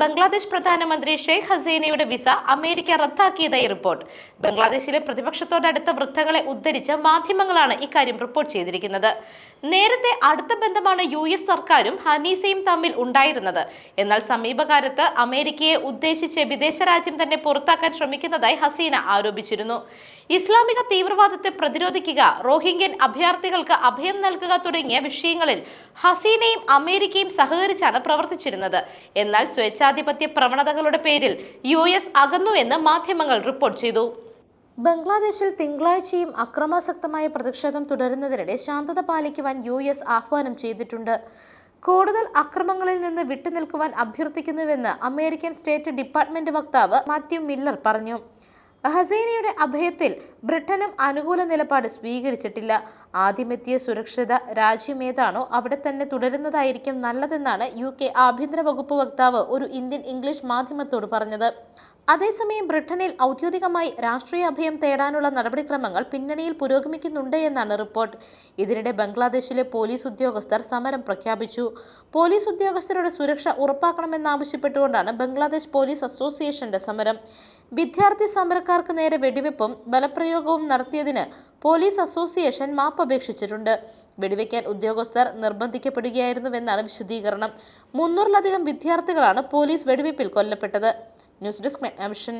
ബംഗ്ലാദേശ് പ്രധാനമന്ത്രി ഷെയ്ഖ് ഹസീനയുടെ visa America റദ്ദാക്കിയതായി റിപ്പോർട്ട്. ബംഗ്ലാദേശിലെ പ്രതിപക്ഷത്തോടടുത്ത വൃത്തങ്ങളെ ഉദ്ധരിച്ച് മാധ്യമങ്ങളാണ് ഇക്കാര്യം റിപ്പോർട്ട് ചെയ്തിരിക്കുന്നത്. നേരത്തെ അടുത്ത ബന്ധമാണ് യു എസ് സർക്കാരും ഹനീസയും തമ്മിൽ ഉണ്ടായിരുന്നത്. എന്നാൽ സമീപകാലത്ത് അമേരിക്കയെ ഉദ്ദേശിച്ച് വിദേശ രാജ്യം തന്നെ പുറത്താക്കാൻ ശ്രമിക്കുന്നതായി ഹസീന ആരോപിച്ചിരുന്നു. ഇസ്ലാമിക തീവ്രവാദത്തെ പ്രതിരോധിക്കുക റോഹിംഗ്യൻ അഭയാർത്ഥികൾക്ക് അഭയം നൽകുക തുടങ്ങിയ വിഷയങ്ങളിൽ ഹസീനയും അമേരിക്കയും സഹകരിച്ചാണ് പ്രവർത്തിച്ചിരുന്നത്. എന്നാൽ സ്വേച്ഛാധിപത്യ പ്രവണതകളുടെ പേരിൽ യു എസ് അകന്നുവെന്ന് മാധ്യമങ്ങൾ റിപ്പോർട്ട് ചെയ്തു. ബംഗ്ലാദേശിൽ തിങ്കളാഴ്ചയും അക്രമാസക്തമായ പ്രതിഷേധം തുടരുന്നതിനിടെ ശാന്തത പാലിക്കുവാൻ യു എസ് ആഹ്വാനം ചെയ്തിട്ടുണ്ട്. കൂടുതൽ അക്രമങ്ങളിൽ നിന്ന് വിട്ടുനിൽക്കുവാൻ അഭ്യർത്ഥിക്കുന്നുവെന്ന് അമേരിക്കൻ സ്റ്റേറ്റ് ഡിപ്പാർട്ട്മെന്റ് വക്താവ് മാത്യു മില്ലർ പറഞ്ഞു. ഹസീനയുടെ അഭയത്തിൽ ബ്രിട്ടനും അനുകൂല നിലപാട് സ്വീകരിച്ചിട്ടില്ല. ആദ്യമെത്തിയ സുരക്ഷിത രാജ്യമേതാണോ അവിടെ തന്നെ തുടരുന്നതായിരിക്കും നല്ലതെന്നാണ് യു കെ ആഭ്യന്തര വകുപ്പ് വക്താവ് ഒരു ഇന്ത്യൻ ഇംഗ്ലീഷ് മാധ്യമത്തോട് പറഞ്ഞത്. അതേസമയം ബ്രിട്ടനിൽ ഔദ്യോഗികമായി രാഷ്ട്രീയ അഭയം തേടാനുള്ള നടപടിക്രമങ്ങൾ പിന്നണിയിൽ പുരോഗമിക്കുന്നുണ്ട് എന്നാണ് റിപ്പോർട്ട്. ഇതിനിടെ ബംഗ്ലാദേശിലെ പോലീസ് ഉദ്യോഗസ്ഥർ സമരം പ്രഖ്യാപിച്ചു. പോലീസ് ഉദ്യോഗസ്ഥരുടെ സുരക്ഷ ഉറപ്പാക്കണമെന്നാവശ്യപ്പെട്ടുകൊണ്ടാണ് ബംഗ്ലാദേശ് പോലീസ് അസോസിയേഷന്റെ സമരം. വിദ്യാർത്ഥി സമരക്കാർക്ക് നേരെ വെടിവെപ്പും ബലപ്രയോഗവും നടത്തിയതിന് പോലീസ് അസോസിയേഷൻ മാപ്പ് അപേക്ഷിച്ചിട്ടുണ്ട്. വെടിവെക്കാൻ ഉദ്യോഗസ്ഥർ നിർബന്ധിക്കപ്പെടുകയായിരുന്നുവെന്നാണ് വിശദീകരണം. മുന്നൂറിലധികം വിദ്യാർത്ഥികളാണ് പോലീസ് വെടിവെപ്പിൽ കൊല്ലപ്പെട്ടത്. News desk Meghnavision.